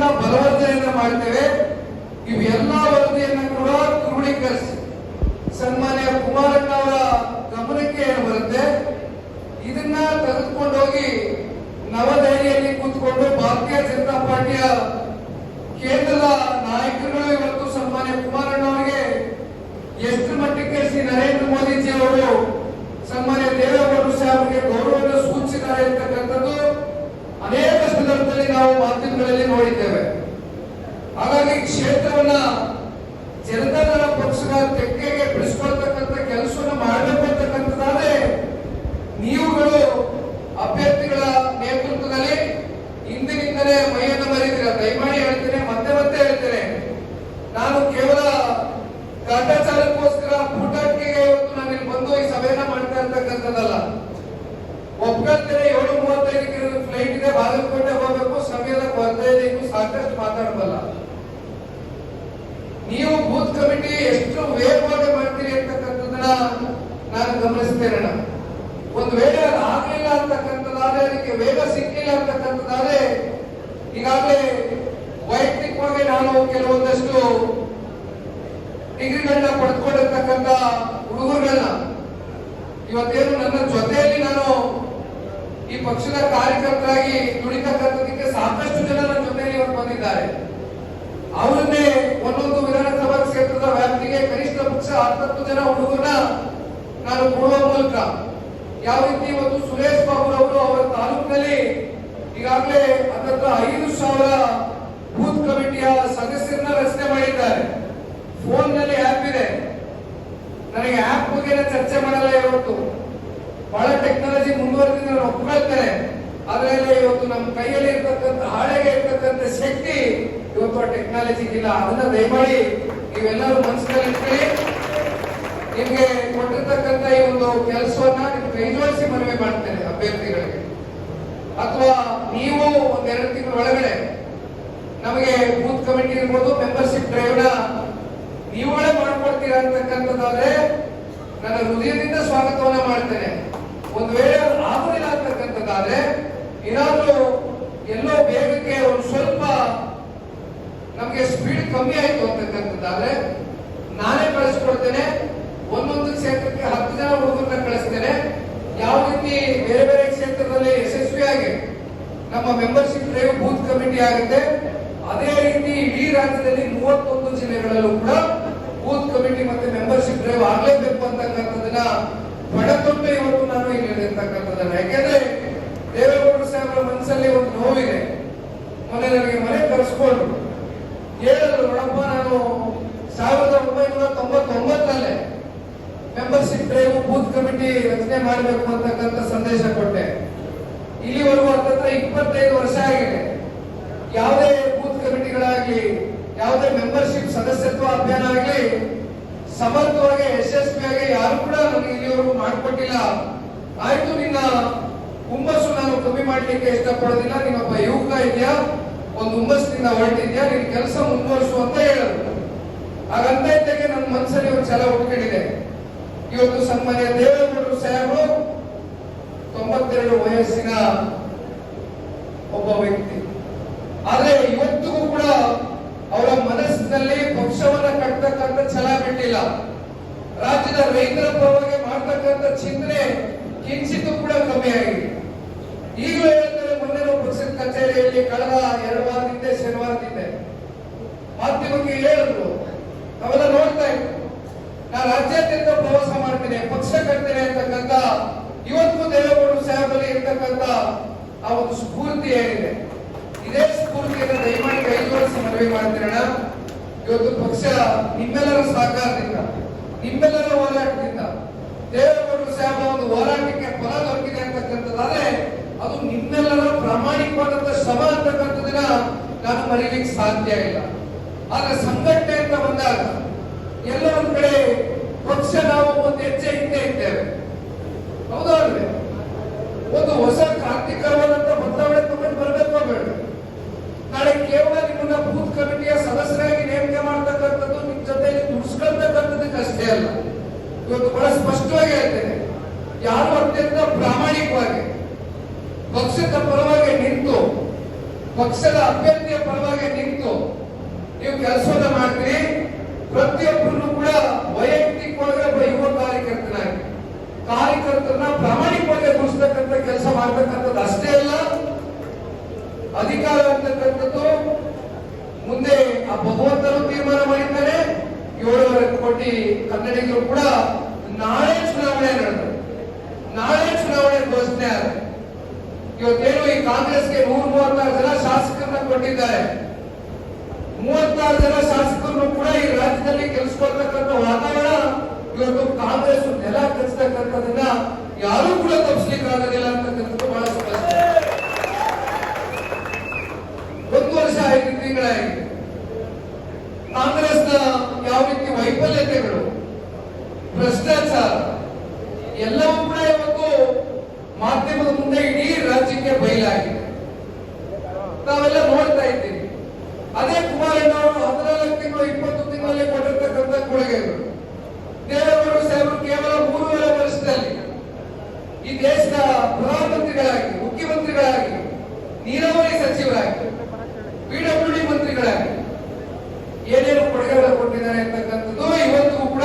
ವತಿಯಿಂದ ಬಲವರ್ಧನೆಯನ್ನ ಮಾಡ್ತೇವೆ. ಇವೆಲ್ಲ ವರದಿಯನ್ನ ಕೂಡ ಕ್ರೋಢೀಕರಿಸಿ. ಸನ್ಮಾನ್ಯ ಕುಮಾರಣ್ಣ ಅವರ ಗಮನಕ್ಕೆ ಏನು ಬರುತ್ತೆ. ಇದನ್ನ ತೆಗೆದುಕೊಂಡೋಗಿ ನವದೆಹಲಿಯಲ್ಲಿ ಕೂತ್ಕೊಂಡು ಭಾರತೀಯ ಜನತಾ ನಾವು ಮಾಧ್ಯಮಗಳಲ್ಲಿ ನೋಡಿದ್ದೇವೆ. ಹಾಗಾಗಿ ಕ್ಷೇತ್ರವನ್ನ ಜನತಾದಳ ಪಕ್ಷದ ತೆಕ್ಕೆಗೆ ಬಿಡಿಸ್ಕೊಳ್ತಕ್ಕಂಥ ಕೆಲಸವನ್ನು ಮಾಡಬೇಕು ಅಂತಕ್ಕಂಥದ್ದಾದ್ರೆ ನೀವುಗಳು ಅಭ್ಯರ್ಥಿಗಳ ನೇತೃತ್ವದಲ್ಲಿ ಹಿಂದಿನಿಂದಲೇ ಮೈಯನ್ನು ಬರೀತೀರ ದಯಮಾಡಿ ಹೇಳ್ತೇನೆ, ಮತ್ತೆ ಮತ್ತೆ ಹೇಳ್ತೇನೆ. ನಾನು ಕೇವಲ ಕಾಟಾಚಾರಕ್ಕೋಸ್ಕರ ಪೂಟಾಟಿಕೆಗೆ ಇವತ್ತು ನಾನು ಇಲ್ಲಿ ಬಂದು ಈ ಸಭೆಯನ್ನ ಮಾಡ್ತಾ ಇರ್ತಕ್ಕಂಥದ್ದಲ್ಲ. ಒಪ್ಕೊಳ್ತೇನೆ, ಏಳು ಮೂವತ್ತೈದಕ್ಕೆ ಫ್ಲೈಟ್ ಇದೆ, ಬಾಗಲಕೋಟೆ ಹೋಗ್ಬೇಕು ಬರ್ತಾ ಇದೆ, ಇನ್ನು ಸಾಕಷ್ಟು ಮಾತಾಡಬಲ್ಲ. ನೀವು ಬೂತ್ ಕಮಿಟಿ ಎಷ್ಟು ವೇಗವಾಗಿ ಮಾಡ್ತೀರಿ ಅಂತಕ್ಕಂಥದ್ದನ್ನ ನಾನು ಗಮನಿಸ್ತೇನೆ ಒಂದು ವೇಳೆ ಆಗ್ಲಿಲ್ಲ ಅಂತಕ್ಕಂಥದ್ದಾದ್ರೆ, ಅದಕ್ಕೆ ವೇಗ ಸಿಕ್ಕಿಲ್ಲ ಅಂತಕ್ಕಂಥದ್ದಾದ್ರೆ, ಈಗಾಗಲೇ ವೈಯಕ್ತಿಕವಾಗಿ ನಾನು ಕೆಲವೊಂದಷ್ಟು ಡಿಗ್ರಿಗಳನ್ನ ಪಡೆದುಕೊಂಡಿರ್ತಕ್ಕಂಥ ಹುಡುಗರುಗಳನ್ನ ಇವತ್ತೇನು ನನ್ನ ಜೊತೆಯಲ್ಲಿ ನಾನು ಈ ಪಕ್ಷದ ಕಾರ್ಯಕರ್ತರಾಗಿ ದುಡಿತಕ್ಕಂಥದಕ್ಕೆ ಸಾಕಷ್ಟು ಜನ ನನ್ನ ಜೊತೆಯಲ್ಲಿ ಇವತ್ತು ಬಂದಿದ್ದಾರೆ. ಅವರನ್ನೇ ಒಂದೊಂದು ವಿಧಾನಸಭಾ ಕ್ಷೇತ್ರದ ವ್ಯಾಪ್ತಿಗೆ ಕನಿಷ್ಠ ಪಕ್ಷ ಹತ್ತತ್ತು ಜನ ಹುಡುಗರನ್ನ ನಾನು ಕೊಡುವ ಮೂಲಕ ಯಾವ ರೀತಿ ಇವತ್ತು ಸುರೇಶ್ ಬಾಬು ಅವರು ಅವರ ತಾಲೂಕಿನಲ್ಲಿ ಈಗಾಗಲೇ ಅದರ ಐದು ಸಾವಿರ ಬೂತ್ ಕಮಿಟಿಯ ಸದಸ್ಯರನ್ನ ರಚನೆ ಮಾಡಿದ್ದಾರೆ. ಫೋನ್ನಲ್ಲಿ ಆಪ್ ಇದೆ. ನನಗೆ ಆಪ್ ಬಗ್ಗೆ ಚರ್ಚೆ ಮಾಡಲ್ಲ ಇವತ್ತು. ಬಹಳ ಟೆಕ್ನಾಲಜಿ ಮುಂದುವರೆದಿದೆ ನಾನು ಅದರಲ್ಲಿ ಇವತ್ತು ನಮ್ಮ ಕೈಯಲ್ಲಿ ಇರ್ತಕ್ಕಂಥ, ಹಾಳೆಗೆ ಇರ್ತಕ್ಕಂಥ ಶಕ್ತಿ ಇವತ್ತು ಆ ಟೆಕ್ನಾಲಜಿಗಿಲ್ಲ ಅದನ್ನ ದಯಮಾಡಿ ನೀವೆಲ್ಲರೂ ಮನಸ್ಸಿನಲ್ಲಿ ನಿಮ್ಗೆ ಕೊಟ್ಟಿರ್ತಕ್ಕಂಥ ಈ ಒಂದು ಕೆಲಸವನ್ನ ನಿಮ್ ಕೈಜೋಡಿಸಿ ಮನವಿ ಮಾಡ್ತೇನೆ ಅಭ್ಯರ್ಥಿಗಳಿಗೆ. ಅಥವಾ ನೀವು ಒಂದೆರಡು ತಿಂಗಳ ಒಳಗಡೆ ನಮಗೆ ಬೂತ್ ಕಮಿಟಿ ಇರ್ಬೋದು ಮೆಂಬರ್ಶಿಪ್ ಡ್ರೈವ್ನ ನೀವುಗಳೇ ಮಾಡ್ಕೊಡ್ತೀರಾ ಅಂತಕ್ಕಂಥದ್ದಾದ್ರೆ ನನ್ನ ಹೃದಯದಿಂದ ಸ್ವಾಗತವನ್ನ ಮಾಡ್ತೇನೆ. ಒಂದು ವೇಳೆ ಅಂತಕ್ಕಂಥದ್ದಾದ್ರೆ ಏನಾದ್ರೂ ಎಲ್ಲೋ ಬೇಗಕ್ಕೆ ಒಂದು ಸ್ವಲ್ಪ ನಮಗೆ ಸ್ಪೀಡ್ ಕಮ್ಮಿ ಆಯ್ತು ಅಂತಕ್ಕಂಥದ್ದಾದ್ರೆ ನಾನೇ ಕಳಿಸ್ಕೊಡ್ತೇನೆ. ಒಂದೊಂದು ಕ್ಷೇತ್ರಕ್ಕೆ ಹತ್ತು ಜನ ಹುಡುಗರನ್ನ ಕಳಿಸ್ತೇನೆ. ಯಾವ ರೀತಿ ಬೇರೆ ಬೇರೆ ಕ್ಷೇತ್ರದಲ್ಲಿ ಯಶಸ್ವಿಯಾಗಿ ನಮ್ಮ ಮೆಂಬರ್ಶಿಪ್ ಡ್ರೈವ್ ಬೂತ್ ಕಮಿಟಿ ಆಗುತ್ತೆ, ಅದೇ ರೀತಿ ಇಡೀ ರಾಜ್ಯದಲ್ಲಿ ಮೂವತ್ತೊಂದು ಜಿಲ್ಲೆಗಳಲ್ಲೂ ಕೂಡ ಬೂತ್ ಕಮಿಟಿ ಮತ್ತೆ ಮೆಂಬರ್ಶಿಪ್ ಡ್ರೈವ್ ಆಗ್ಲೇಬೇಕು ಅಂತಕ್ಕಂಥದ್ದನ್ನ ಪಡೆದುಕೊಂಡು ಇವತ್ತು ನಾನು ಇಲ್ಲಿ ಯಾಕೆಂದ್ರೆ ಮನಸ್ಸಲ್ಲಿ ಒಂದು ನೋವಿದೆ. ಮೊನ್ನೆ ನನಗೆ ಮನೆ ಕರೆಸ್ಕೊಂಡು. ಹೇಳಿದ್ರು ನೋಡಪ್ಪ, ನಾನು ಸಾವಿರದ ಒಂಬೈನೂರ ತೊಂಬತ್ತೊಂಬತ್ತಲ್ಲೇ ಮೆಂಬರ್ಶಿಪ್ ಡ್ರೈವ್ ಬೂತ್ ಕಮಿಟಿ ರಚನೆ ಮಾಡಬೇಕು ಅಂತಕ್ಕಂಥ ಸಂದೇಶ ಕೊಟ್ಟೆ. ಇಲ್ಲಿವರೆಗೂ ಹತ್ತತ್ರ ಇಪ್ಪತ್ತೈದು ವರ್ಷ ಆಗಿದೆ. ಯಾವುದೇ ಬೂತ್ ಕಮಿಟಿಗಳಾಗಲಿ ಯಾವುದೇ ಮೆಂಬರ್ಶಿಪ್ ಸದಸ್ಯತ್ವ ಅಭಿಯಾನ ಆಗಲಿ, ಸಮರ್ಥವಾಗಿ ಯಶಸ್ವಿಯಾಗಿ ಯಾರು ಕೂಡ ನನಗೆ ಇಲ್ಲಿವರೆಗೂ ಮಾಡಿಕೊಟ್ಟಿಲ್ಲ. ಆಯ್ತು ನಿನ್ನ ಹುಮ್ಮಸ್ಸು ನಾನು ಕಮ್ಮಿ ಮಾಡ್ಲಿಕ್ಕೆ ಇಷ್ಟಪಡೋದಿಲ್ಲ. ನೀನೊಬ್ಬ ಯುವಕ ಇದೆಯಾ? ಒಂದು ಹುಮ್ಮಸ್ಸಿನಿಂದ ಹೊರಟಿದ್ಯಾ? ನಿನ್ ಕೆಲಸ ಮುಂದುವರಿಸು ಅಂತ ಹೇಳಿದ್ರು ಹಾಗಂತ ಇದ್ದಕ್ಕೆ ನನ್ನ ಮನಸ್ಸಲ್ಲಿ ಒಂದು ಛಲ ಉಟ್ಕೊಂಡಿದೆ ಇವತ್ತು ಸನ್ಮಾನ್ಯ ದೇವೇಗೌಡರು ಸಾಹೇಬರು ತೊಂಬತ್ತೆರಡು ವಯಸ್ಸಿನ ಒಬ್ಬ ವ್ಯಕ್ತಿ. ಆದ್ರೆ ಇವತ್ತಿಗೂ ಕೂಡ ಅವರ ಮನಸ್ಸಿನಲ್ಲಿ ಪಕ್ಷವನ್ನ ಕಟ್ಟತಕ್ಕಂತ ಛಲ ಬಿಟ್ಟಿಲ್ಲ. ರಾಜ್ಯದ ರೈತರ ಪರವಾಗಿ ಮಾಡ್ತಕ್ಕಂಥ ಚಿಂತನೆ ಕಿಂಚಿತ್ತೂ ಕೂಡ ಕಮ್ಮಿ ಆಗಿದೆ. ಈಗಲೂ ಹೇಳ್ತಾರೆ ಮೊನ್ನೆ ಪಕ್ಷದ ಕಚೇರಿಯಲ್ಲಿ ಕಳೆದ ಎರಡು ವಾರದಿಂದ, ಶನಿವಾರದಿಂದ. ಮಾಧ್ಯಮಕ್ಕೆ ಹೇಳಿದ್ರು, ನಾವೆಲ್ಲ ನೋಡ್ತಾ ಇತ್ತು ನಾನು ರಾಜ್ಯಾದ್ಯಂತ ಪ್ರವಾಸ ಮಾಡ್ತೇನೆ, ಪಕ್ಷ ಕಟ್ತೇನೆ ಅಂತಕ್ಕಂಥ, ಇವತ್ತು ದೇವೇಗೌಡರು ಸಾಹೇಬಲ್ಲಿ ಇರ್ತಕ್ಕಂಥ ಆ ಒಂದು ಸ್ಫೂರ್ತಿ ಏನಿದೆ? ಇದೇ ಸ್ಫೂರ್ತಿಯನ್ನು ದಯಮಾಡಿ ಕೈ ಜೋಡಿಸಿ ಮನವಿ ಮಾಡ್ತೀರಣ ಇವತ್ತು ಪಕ್ಷ ನಿಮ್ಮೆಲ್ಲರ ಸಹಕಾರದಿಂದ, ನಿಮ್ಮೆಲ್ಲರ ಹೋರಾಟದಿಂದ ದೇವೇಗೌಡರು ಸಾಹೇಬ ಒಂದು ಹೋರಾಟಕ್ಕೆ ಫಲ ದೊರಕಿದೆ ಅಂತಕ್ಕಂಥದ್ದಾದ್ರೆ ಅದು ನಿಮ್ಮೆಲ್ಲರ ಪ್ರಾಮಾಣಿಕವಾದಂತ ಶ್ರಮ ಅಂತಕ್ಕಂಥದನ್ನ ನಾನು ಮರೀಲಿಕ್ಕೆ ಸಾಧ್ಯ ಇಲ್ಲ. ಆದ್ರೆ ಸಂಘಟನೆ ಅಂತ ಬಂದಾಗ ಎಲ್ಲ ಒಂದ್ ಕಡೆ ಪಕ್ಷ ನಾವು ಒಂದು ಹೆಜ್ಜೆ ಹಿಂದೆ ಇದ್ದೇವೆ. ಹೌದಾ ಅಲ್ವೇ? ಒಂದು ಹೊಸ ಕ್ರಾಂತಿಕರವಾದಂತ ಬದಲಾವಣೆ ತಗೊಂಡು ಬರಬೇಕು ಬೇಡ ನಾಳೆ ಕೇವಲ ನಿಮ್ಮನ್ನ ಬೂತ್ ಕಮಿಟಿಯ ಸದಸ್ಯರಾಗಿ ನೇಮಕ ಮಾಡ್ತಕ್ಕಂಥದ್ದು ನಿಮ್ ಜೊತೆಯಲ್ಲಿ ದುಡಿಸ್ಕೊಳ್ತಕ್ಕಂಥದ್ದಕ್ಕೆ ಅಷ್ಟೇ ಅಲ್ಲ. ಇವತ್ತು ಬಹಳ ಸ್ಪಷ್ಟವಾಗಿ ಹೇಳ್ತೇನೆ. ಯಾರು ಅತ್ಯಂತ ಪ್ರಾಮಾಣಿಕವಾಗಿ ಪಕ್ಷದ ಪರವಾಗಿ ನಿಂತು, ಪಕ್ಷದ ಅಭ್ಯರ್ಥಿಯ ಪರವಾಗಿ ನಿಂತು ನೀವು ಕೆಲಸವನ್ನ ಮಾಡ್ತೀರಿ ಪ್ರತಿಯೊಬ್ಬರು ಕೂಡ ವೈಯಕ್ತಿಕವಾಗಿ ಒಬ್ಬ ಯುವ ಕಾರ್ಯಕರ್ತನಾಗಿ, ಕಾರ್ಯಕರ್ತರನ್ನ ಪ್ರಾಮಾಣಿಕವಾಗಿ ಗುರುಸ್ತಕ್ಕಂಥ ಕೆಲಸ ಮಾಡ್ತಕ್ಕಂಥದ್ದು ಅಷ್ಟೇ ಅಲ್ಲ, ಅಧಿಕಾರ ಅಂತಕ್ಕಂಥದ್ದು ಮುಂದೆ ಆ ಭಗವಂತನು ತೀರ್ಮಾನ ಮಾಡಿದ್ದಾರೆ ಏಳುವರೆ ಕೋಟಿ ಕನ್ನಡಿಗರು ಕೂಡ ನಾಳೆ ಚುನಾವಣೆ ನಡೆದರು ನಾಳೆ ಚುನಾವಣೆ ಘೋಷಣೆ ಆದ ಇವತ್ತೇನು ಈ ಕಾಂಗ್ರೆಸ್ಗೆ ನೂರ ಮೂವತ್ತಾರು ಜನ ಶಾಸಕರನ್ನ ಕೊಟ್ಟಿದ್ದಾರೆ ಮೂವತ್ತಾರು ಜನ ಶಾಸಕರು ಕೂಡ ಈ ರಾಜ್ಯದಲ್ಲಿ ಕೆಲಸ ಕೊಡ್ತಕ್ಕಂಥ ವಾತಾವರಣ ಇವತ್ತು ಕಾಂಗ್ರೆಸ್ ನೆಲ ಕಚ್ತಕ್ಕಂಥದನ್ನ ಯಾರೂ ಕೂಡ ತಪ್ಪಿಸ್ಲಿಕ್ಕೆ ಆಗೋದಿಲ್ಲ ಅಂತಕ್ಕಂಥದ್ದು ಬಹಳ ಸ್ಪಷ್ಟ ಒಂದು ವರ್ಷ ಐದು ತಿಂಗಳಾಗಿದೆ ಕಾಂಗ್ರೆಸ್ನ ಯಾವ ರೀತಿ ವೈಫಲ್ಯತೆಗಳು ಭ್ರಷ್ಟಾಚಾರ ಎಲ್ಲವೂ ಕೂಡ ಇವತ್ತು ಮಾಧ್ಯಮದ ಮುಂದೆ ಇಡೀ ರಾಜ್ಯಕ್ಕೆ ಬಯಲಾಗಿದೆ ನಾವೆಲ್ಲ ನೋಡ್ತಾ ಇದ್ದೀವಿ ಅದೇ ಕುಮಾರಣ್ಣ ಅವರು ಹದಿನಾಲ್ಕು ತಿಂಗಳು, ಇಪ್ಪತ್ತು ತಿಂಗಳಲ್ಲಿ ಕೊಟ್ಟಿರ್ತಕ್ಕಂಥ ಕೊಡುಗೆಗಳು. ದೇವೇಗೌಡರು ಸಾಹೇಬರು ಕೇವಲ ಮೂರುವರೆ ವರ್ಷದಲ್ಲಿ ಈ ದೇಶದ ಪ್ರಧಾನಮಂತ್ರಿಗಳಾಗಿ ಮುಖ್ಯಮಂತ್ರಿಗಳಾಗಿ, ನೀರಾವರಿ ಸಚಿವರಾಗಿ ಪಿಡಬ್ಲ್ಯೂಡಿ ಮಂತ್ರಿಗಳಾಗಿ ಏನೇನು ಕೊಡುಗೆಗಳು ಕೊಟ್ಟಿದ್ದಾರೆ ಅಂತಕ್ಕಂಥದ್ದು ಇವತ್ತು ಕೂಡ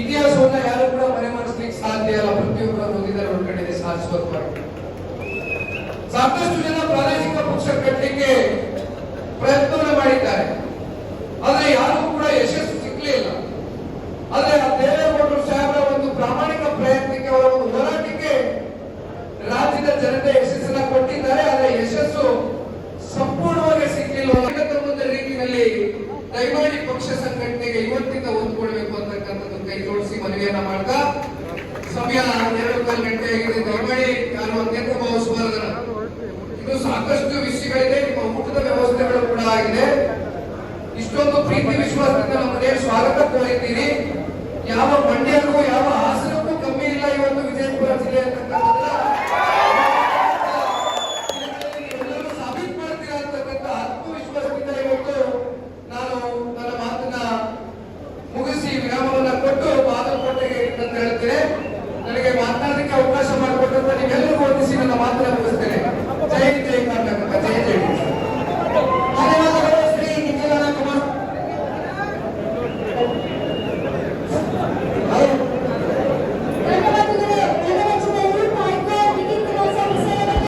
ಇತಿಹಾಸವನ್ನ ಯಾರು ಕೂಡ ಮರೆಮಾಡಿಸ್ಲಿಕ್ಕೆ ಸಾಧ್ಯ ಇಲ್ಲ. ಪ್ರತಿಯೊಬ್ಬರ ಹೊಂದಿದ್ದಾರೆ ಒಳಗಡೆ ಸಾಧಿಸುವಂತ ಸಾಕಷ್ಟು ಜನ ಪ್ರಾದೇಶಿಕ ಪಕ್ಷ ಕಟ್ಟಲಿಕ್ಕೆ ಪ್ರಯತ್ನವನ್ನ ಮಾಡಿದ್ದಾರೆ ಆದ್ರೆ ಯಾರು ಕೂಡ ಯಶಸ್ಸು ಸಿಗ್ಲಿಲ್ಲ ಆದ್ರೆ ಆ ದೇವೇಗೌಡರು ಸಾಹೇಬರ ಒಂದು ಪ್ರಾಮಾಣಿಕ ಪ್ರಯತ್ನಕ್ಕೆ ಅವರ ಒಂದು ಹೋರಾಟಕ್ಕೆ ರಾಜ್ಯದ ಜನತೆ ಯಶಸ್ಸನ್ನ ಕೊಟ್ಟಿದ್ದಾರೆ ಆದ್ರೆ ಯಶಸ್ಸು ಸಂಪೂರ್ಣವಾಗಿ ಸಿಗ್ಲಿಲ್ಲ ಒಂದು ರೀತಿಯಲ್ಲಿ ದಯಮಾಡಿ ಪಕ್ಷ ಸಂಘಟನೆಗೆ ಇವತ್ತಿಂದ ಹೊಂದ್ಕೊಳ್ಬೇಕು ಅಂತಕ್ಕಂಥದ್ದು ಕೈ ಜೋಡಿಸಿ ಮನವಿಯನ್ನ ಮಾಡ್ತಾ ಸಮಯ ಎರಡು ಕಾಲು ಗಂಟೆ ಆಗಿದೆ ದಯಮಾಡಿ ಯಾರು ಅತ್ಯಂತ ಭಾವಿಸಬಾರದನ್ನ ಇದು ಸಾಕಷ್ಟು ವಿಷಯಗಳಿದೆ ನಿಮ್ಮ ಊಟದ ವ್ಯವಸ್ಥೆಗಳು ಕೂಡ ಆಗಿದೆ. ಇಷ್ಟೊಂದು ಪ್ರೀತಿ ವಿಶ್ವಾಸದಿಂದ ನಮ್ಮ ಮನೆಯಲ್ಲಿ ಸ್ವಾಗತ ಕೋರಿದ್ದೀರಿ. ಯಾವ ಮಂಡ್ಯಕ್ಕೂ, ಯಾವ ಹಾಸನಕ್ಕೂ ಕಮ್ಮಿ ಇಲ್ಲ ಇವತ್ತು ವಿಜಯಪುರ ಜಿಲ್ಲೆ